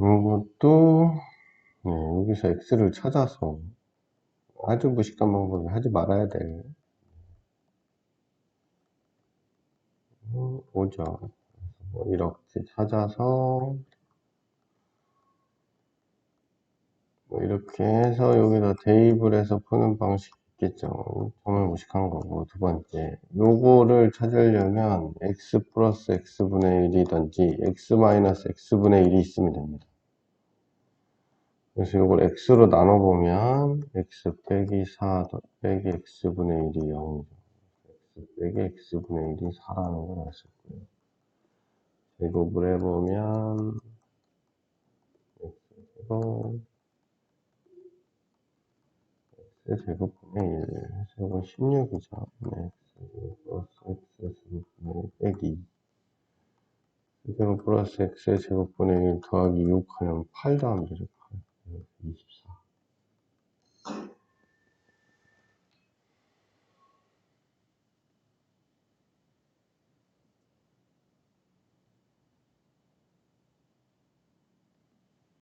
이것도 네, 여기서 x를 찾아서 아주 무식한 방법이 하지 말아야 돼. 음, 오죠. 뭐 이렇게 찾아서 뭐 이렇게 해서 여기다 대입을 해서 푸는 방식 있겠죠. 정말 무식한 거고 두 번째 요거를 찾으려면 x 플러스 x분의 1이든지 x 마이너스 x분의 1이 있으면 됩니다. 그래서 이걸 x로 나눠보면 x 빼기 4 빼기 x분의 1이 0이죠. x 빼기 x분의 1이 4라는 걸 알 수 있고요. 제곱을 해보면 x제곱 x제곱분의 1 제곱은 16이죠. 네, x제곱 플러스 x제곱분의 1 빼기 x제곱 플러스 x제곱분의 1 더하기 6 하면 8 더하면 되죠. 8. 20.